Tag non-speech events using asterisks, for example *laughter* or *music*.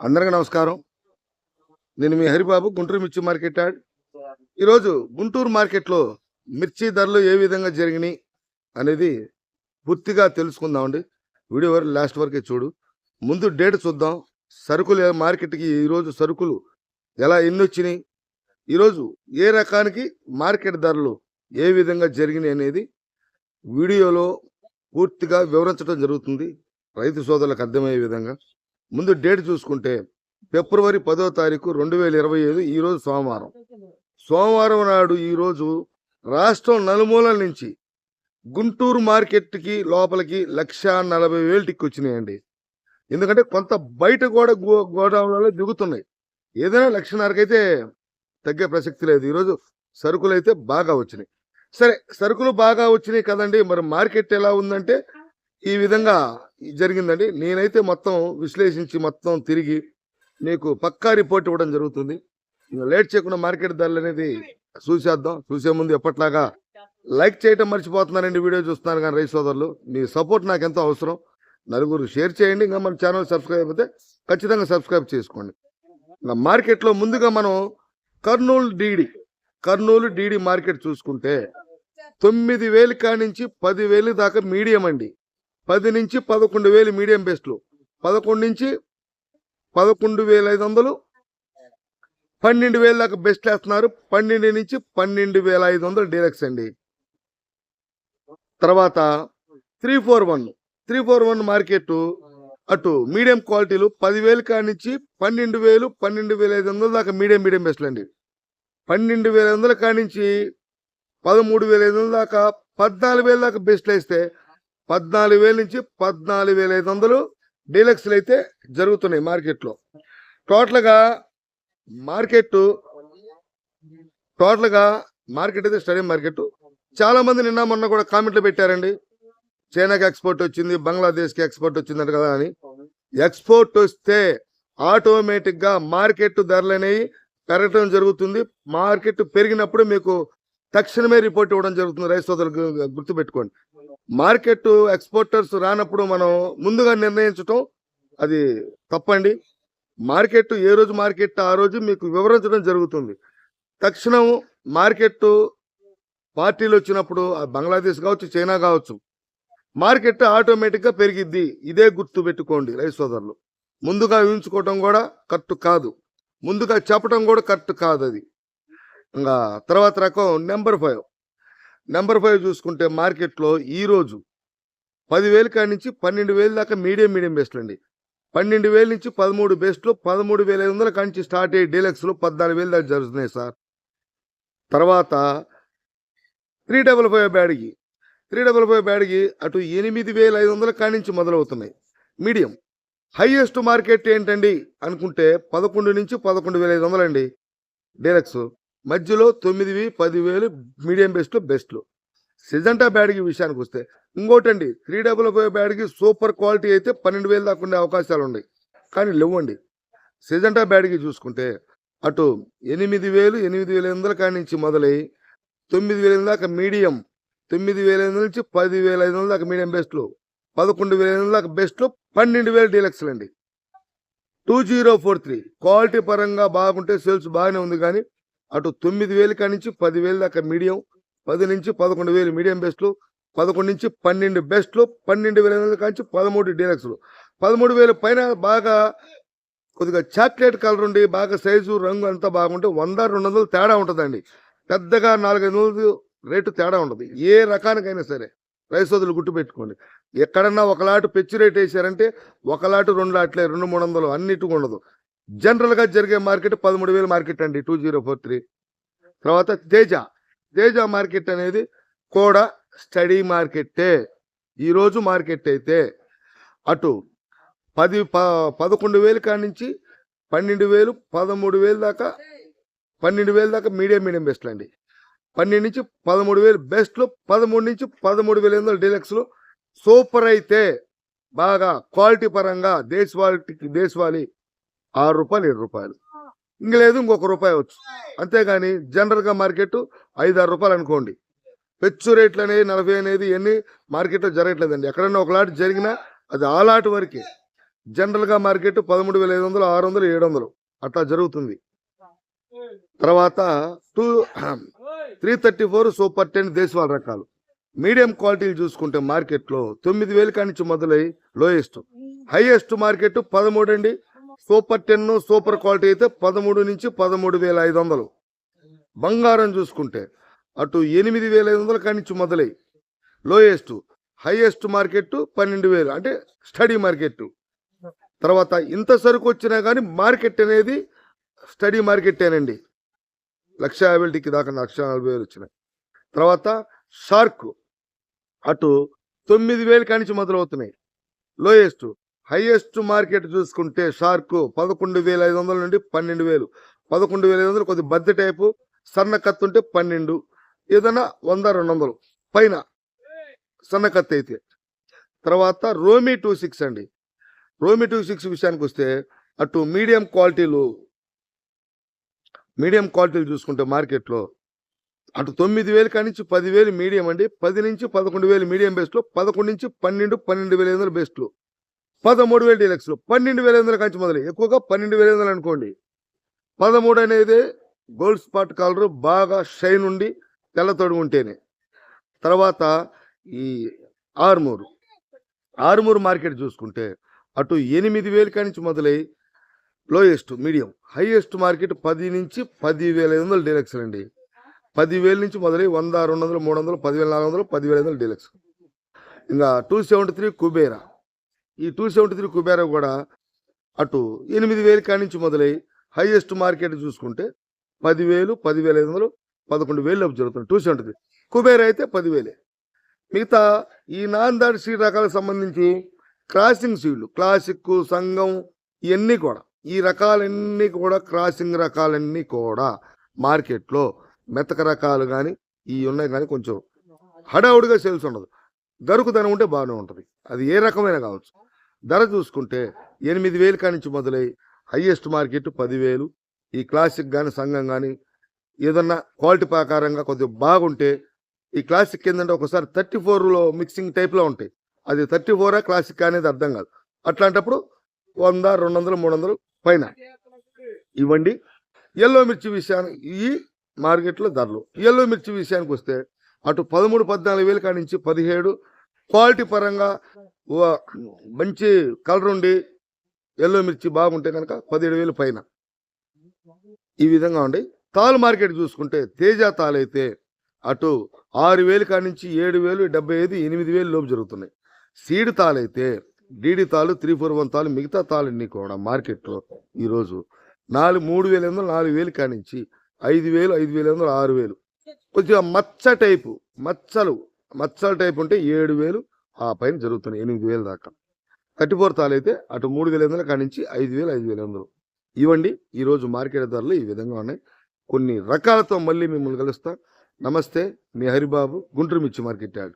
అందరికీ నమస్కారం. నేను మీ హరిబాబు గుంటూరు మిర్చి మార్కెట్ యాడ్. ఈరోజు గుంటూరు మార్కెట్లో మిర్చి ధరలు ఏ విధంగా జరిగినాయి అనేది పూర్తిగా తెలుసుకుందామండి. వీడియో వరకు లాస్ట్ వరకే చూడు. ముందు డేట్ చూద్దాం. సరుకులు మార్కెట్కి ఈరోజు సరుకులు ఎలా ఎన్ని వచ్చినాయి ఈరోజు ఏ రకానికి మార్కెట్ ధరలు ఏ విధంగా జరిగినాయి అనేది వీడియోలో పూర్తిగా వివరించడం జరుగుతుంది. రైతు సోదరులకు అర్థమయ్యే విధంగా. ముందు డేట్ చూసుకుంటే ఫిబ్రవరి పదో తారీఖు రెండు వేల ఇరవై ఐదు ఈరోజు సోమవారం. సోమవారం నాడు ఈరోజు రాష్ట్రం నలుమూలల నుంచి గుంటూరు మార్కెట్కి లోపలికి లక్ష నలభై వేలు టిక్కొచ్చినాయండి. ఎందుకంటే కొంత బయట కూడా గో గోడౌన్లలో దిగుతున్నాయి. ఏదైనా లక్షన్నరకైతే తగ్గే ప్రసక్తి లేదు. ఈరోజు సరుకులు అయితే బాగా వచ్చినాయి. సరే సరుకులు బాగా వచ్చినాయి కదండి. మరి మార్కెట్ ఎలా ఉందంటే ఈ విధంగా జరిగిందండి. నేనైతే మొత్తం విశ్లేషించి మొత్తం తిరిగి మీకు పక్కా రిపోర్ట్ ఇవ్వడం జరుగుతుంది. లేట్ చేయకుండా మార్కెట్ ధరలు అనేది చూసేద్దాం. చూసే ముందు ఎప్పట్లాగా లైక్ చేయటం మర్చిపోతున్నారండి వీడియో చూస్తున్నారు కానీ రైతు సోదరులు. మీ సపోర్ట్ నాకు ఎంతో అవసరం. నలుగురు షేర్ చేయండి. ఇంకా మన ఛానల్ సబ్స్క్రైబ్ అయిపోతే ఖచ్చితంగా సబ్స్క్రైబ్ చేసుకోండి. ఇంకా మార్కెట్లో ముందుగా మనం Kurnool DD Kurnool DD market చూసుకుంటే తొమ్మిది వేలు కానించి పది వేలు దాకా మీడియం అండి. పది నుంచి పదకొండు వేలు మీడియం బెస్ట్లు. పదకొండు నుంచి పదకొండు వేల ఐదు వందలు. పన్నెండు వేల దాకా బెస్ట్ వేస్తున్నారు. పన్నెండు నుంచి పన్నెండు వేల ఐదు వందలు డీలక్స్ అండి. తర్వాత three four one. Three four one market అటు మీడియం క్వాలిటీలు పదివేలు కానించి పన్నెండు వేలు పన్నెండు వేల ఐదు వందల దాకా మీడియం మీడియం బెస్ట్లు అండి. పన్నెండు వేల ఐదు వందల కానించి పదమూడు వేల ఐదు వందల దాకా పద్నాలుగు వేల దాకా బెస్ట్లు వేస్తే పద్నాలుగు వేల నుంచి పద్నాలుగు వేల ఐదు వందలు డీలక్స్లు అయితే జరుగుతున్నాయి మార్కెట్లో. టోటల్గా మార్కెట్ టోటల్గా మార్కెట్ అయితే స్టడీ మార్కెట్ చాలామంది నిన్న మొన్న కూడా కామెంట్లు పెట్టారండి. చైనాకి ఎక్స్పోర్ట్ వచ్చింది బంగ్లాదేశ్కి ఎక్స్పోర్ట్ వచ్చిందంట కదా అని. ఎక్స్పోర్ట్ వస్తే ఆటోమేటిక్గా మార్కెట్ ధరలు అనేవి పెరగటం జరుగుతుంది. మార్కెట్ పెరిగినప్పుడు మీకు తక్షణమే రిపోర్ట్ ఇవ్వడం జరుగుతుంది. రైతు సోదరులకు గుర్తుపెట్టుకోండి. మార్కెట్ ఎక్స్పోర్టర్స్ రానప్పుడు మనం ముందుగా నిర్ణయించటం అది తప్పండి. మార్కెట్ ఏ రోజు మార్కెట్ ఆ రోజు మీకు వివరించడం జరుగుతుంది. తక్షణం మార్కెట్ పార్టీలు వచ్చినప్పుడు ఆ బంగ్లాదేశ్ కావచ్చు చైనా కావచ్చు మార్కెట్ ఆటోమేటిక్గా పెరిగిద్ది. ఇదే గుర్తు పెట్టుకోండి రైతు సోదరులు. ముందుగా ఊహించుకోవటం కూడా కరెక్ట్ కాదు. ముందుగా చెప్పడం కూడా కరెక్ట్ కాదు అది. ఇంకా తర్వాత రకం నెంబర్ ఫైవ్. నెంబర్ ఫైవ్ చూసుకుంటే మార్కెట్లో ఈరోజు పదివేలు కాడి నుంచి పన్నెండు వేలు దాకా మీడియం మీడియం బెస్ట్లు అండి. పన్నెండు వేల నుంచి పదమూడు బెస్ట్లు పదమూడు వేల ఐదు వందల కాడి నుంచి స్టార్ట్ అయ్యి డీలక్స్లు పద్నాలుగు వేలు దాకా జరుగుతున్నాయి సార్. తర్వాత త్రీ డబల్ ఫైవ్ బ్యాడ్కి త్రీ డబల్ ఫైవ్ బ్యాడ్కి అటు ఎనిమిది వేల ఐదు వందల కాడి నుంచి మొదలవుతున్నాయి. మీడియం హైయెస్ట్ మార్కెట్ ఏంటండి అనుకుంటే పదకొండు నుంచి పదకొండు వేల ఐదు వందలండి డీలక్స్. మధ్యలో తొమ్మిది పదివేలు మీడియం బెస్ట్లు బెస్ట్లు. సిజంటా బ్యాడ్కి విషయానికి వస్తే ఇంకోటండి త్రీ డబుల్ ఫైవ్ బ్యాడ్కి సూపర్ క్వాలిటీ అయితే పన్నెండు వేలు దాకా ఉండే అవకాశాలు ఉన్నాయి. కానీ లేవండి. సిజంటా బ్యాడ్కి చూసుకుంటే అటు ఎనిమిది వేలు ఎనిమిది వేల ఎనిమిది వందల కాడి నుంచి మొదలై తొమ్మిది వేల దాకా మీడియం తొమ్మిది వేల ఐదు నుంచి పది వేల ఐదు వందల దాకా మీడియం బెస్ట్లు పదకొండు వేల ఐదు దాకా బెస్ట్లు పన్నెండు వేల డీలక్స్లు అండి two zero four three quality పరంగా బాగుంటే సేల్స్ బాగానే ఉంది కానీ అటు తొమ్మిది వేలు కాడి నుంచి పదివేలు దాకా మీడియం పది నుంచి పదకొండు వేలు మీడియం బెస్ట్లు పదకొండు నుంచి పన్నెండు బెస్ట్లు పన్నెండు వేల ఐదు పదమూడు డీలక్స్లు పదమూడు వేలు పైన బాగా కొద్దిగా చాక్లెట్ కలర్ ఉండి బాగా సైజు రంగు అంతా బాగుంటే వంద రెండు వందలు తేడా ఉంటుందండి. పెద్దగా నాలుగైదు వందలు రేటు తేడా ఉంటుంది ఏ రకానికైనా సరే రైసోదులు గుర్తుపెట్టుకోండి పెట్టుకోండి. ఎక్కడన్నా ఒక లాటు పెచ్చు రేట్ వేసారంటే ఒక లాటు రెండు లాట్లే రెండు మూడు వందలు అన్నిటికీ ఉండదు. జనరల్గా జరిగే మార్కెట్ పదమూడు వేల మార్కెట్ అండి టూ జీరో ఫోర్ త్రీ. తర్వాత తేజ. తేజ మార్కెట్ అనేది కూడా స్టడీ మార్కెట్టే ఈరోజు మార్కెట్ అయితే అటు పది ప పదకొండు వేలు కాడి నుంచి పన్నెండు వేలు పదమూడు వేలు దాకా పన్నెండు వేలు దాకా మీడియం మీడియం బెస్ట్లు అండి. పన్నెండు నుంచి పదమూడు వేలు బెస్ట్లు పదమూడు నుంచి పదమూడు వేల ఎనిమిది వందలు డీలక్స్లు. సూపర్ అయితే బాగా క్వాలిటీ పరంగా దేశవాళికి దేశవాళి ఆరు రూపాయలు ఏడు రూపాయలు. ఇంక లేదు ఇంకొక రూపాయి వచ్చు. అంతేగాని జనరల్గా మార్కెట్ ఐదు ఆరు రూపాయలు అనుకోండి. పెచ్చు రేట్లు అనేది నలభై అనేది ఎన్ని మార్కెట్లో జరగట్లేదండి. ఎక్కడన్నా ఒక లాట్ జరిగినా అది ఆ లాట్ వరకే. జనరల్గా మార్కెట్ పదమూడు వేల ఐదు వందలు ఆరు వందలు ఏడు వందలు. అట్లా జరుగుతుంది. తర్వాత two *clears throat* three thirty four super ten దేశవాళ రకాలు. మీడియం క్వాలిటీలు చూసుకుంటే మార్కెట్లో తొమ్మిది వేల కానించి మొదలై లోయెస్ట్. హైయెస్ట్ మార్కెట్ పదమూడు అండి. సూపర్ టెన్ సూపర్ క్వాలిటీ అయితే పదమూడు నుంచి పదమూడు వేల ఐదు వందలు. బంగారం చూసుకుంటే అటు ఎనిమిది వేల ఐదు వందల కానించి మొదలై లోయెస్ట్ హైయెస్ట్ మార్కెట్ పన్నెండు వేలు అంటే స్టడీ మార్కెట్ తర్వాత ఇంత సరుకు వచ్చినా కానీ మార్కెట్ అనేది స్టడీ మార్కెట్టేనండి. లక్ష యాభై దాకా లక్ష నలభై వేలు వచ్చినాయి. తర్వాత షార్క్ అటు తొమ్మిది వేలు కానించి మొదలవుతున్నాయి. లోయెస్ట్ హైయెస్ట్ మార్కెట్ చూసుకుంటే షార్క్ పదకొండు వేల ఐదు వందల నుండి పన్నెండు వేలు. పదకొండు వేల ఐదు వందలు కొద్ది బద్దె టైపు సన్న కత్తి ఉంటే పన్నెండు ఏదైనా వంద రెండు వందలు. పైన సన్న కత్తి అయితే. తర్వాత రోమీ టూ సిక్స్ అండి. రోమీ టూ సిక్స్ విషయానికి వస్తే అటు మీడియం క్వాలిటీలు మీడియం క్వాలిటీలు చూసుకుంటే మార్కెట్లో అటు తొమ్మిది వేలు కానించి పదివేలు మీడియం అండి. పది నుంచి పదకొండు వేలు మీడియం బెస్ట్లు పదకొండు నుంచి పన్నెండు పన్నెండు వేల ఐదు వందలు బెస్ట్లు. పదమూడు వేల డీలక్స్లు పన్నెండు వేల ఐదు వందల కాంచి మొదలు. ఎక్కువగా పన్నెండు వేల ఐదు వందలు అనుకోండి. పదమూడు అనేది గోల్డ్ స్పాట్ కలరు బాగా షైన్ ఉండి తెల్లతోడు ఉంటేనే. తర్వాత ఈ ఆరుమూరు. ఆరుమూరు మార్కెట్ చూసుకుంటే అటు ఎనిమిది వేల కానించి మొదలై లోయెస్ట్ మీడియం హైయెస్ట్ మార్కెట్ పది నుంచి పది వేల ఐదు వందలు డీలక్స్ అండి పదివేల నుంచి మొదలై వంద రెండు వందలు మూడు వందలు పదివేల నాలుగు వందలు పదివేల ఐదు వందలు డీలక్స్ ఇంకా టూ సెవెంటీ త్రీ కుబేరా. ఈ టూ సెవెంటీ త్రీ కుబేరా కూడా అటు ఎనిమిది వేలు కానించి మొదలై హైయెస్ట్ మార్కెట్ చూసుకుంటే పదివేలు పదివేల ఐదు వందలు పదకొండు వేలు జరుగుతుంది టూ సెవెంటీ త్రీ కుబేరా అయితే పదివేలే. మిగతా ఈ నాన్ దాడి సీడ్ రకాలకు సంబంధించి క్రాసింగ్ సీడ్లు క్లాసిక్ సంఘం ఇవన్నీ కూడా ఈ రకాలన్నీ కూడా క్రాసింగ్ రకాలన్నీ కూడా మార్కెట్లో మెతక రకాలు కానీ ఈ ఉన్నాయి కానీ కొంచెం హడావుడిగా సేల్స్ ఉండదు. దొరుకుదనం ఉంటే బాగానే ఉంటుంది. అది ఏ రకమైన కావచ్చు. ధర చూసుకుంటే ఎనిమిది వేలు కానించి మొదలై హయ్యెస్ట్ మార్కెట్ పదివేలు. ఈ క్లాసిక్ కానీ సంఘం కానీ ఏదన్నా క్వాలిటీ ప్రకారంగా కొద్దిగా బాగుంటే ఈ క్లాసిక్ ఏంటంటే ఒకసారి థర్టీ ఫోర్లో మిక్సింగ్ టైప్లో ఉంటాయి. అది థర్టీ ఫోరా క్లాసిక్ అనేది అర్థం కాదు. అట్లాంటప్పుడు వంద రెండు వందలు మూడు వందలు పైన. ఇవ్వండి. ఎల్లో మిర్చి విషయానికి ఈ మార్కెట్లో ధరలు. ఎల్లో మిర్చి విషయానికి వస్తే అటు పదమూడు పద్నాలుగు వేలు కాడి నుంచి పదిహేడు క్వాలిటీ పరంగా మంచి కలర్ ఉండి ఎల్లో మిర్చి బాగుంటే కనుక పదిహేడు వేలు పైన. ఈ విధంగా ఉండి తాలు మార్కెట్ చూసుకుంటే తేజ తాలైతే అటు ఆరు వేలు కాడి నుంచి ఏడు వేలు డెబ్బై ఐదు ఎనిమిది వేలు లోపు జరుగుతున్నాయి. సీడ్ తాలైతే డీడీ తాలు త్రీ ఫోర్ వన్ తాలు మిగతా తాలన్నీ కూడా మార్కెట్లో ఈరోజు నాలుగు మూడు వేల ఎనిమిది వందలు నాలుగు వేలు కానించి ఐదు వేలు ఐదు వేల ఎనిమిది వందలు ఆరు వేలు కొద్దిగా మచ్చ టైపు మచ్చలు మచ్చల టైపు ఉంటే ఏడు వేలు ఆ పైన జరుగుతున్నాయి ఎనిమిది వేలు దాకా. థర్టీ ఫోర్ అయితే అటు మూడు వేల ఎనిమిది కాడి నుంచి ఐదు వేలు ఐదు వేల వందలు. ఇవ్వండి ఈరోజు మార్కెట్ ధరలు ఈ విధంగా ఉన్నాయి. కొన్ని రకాలతో మళ్ళీ మిమ్మల్ని కలుస్తా. నమస్తే మీ హరిబాబు గుంటూరు మిర్చి మార్కెట్ యాడ్.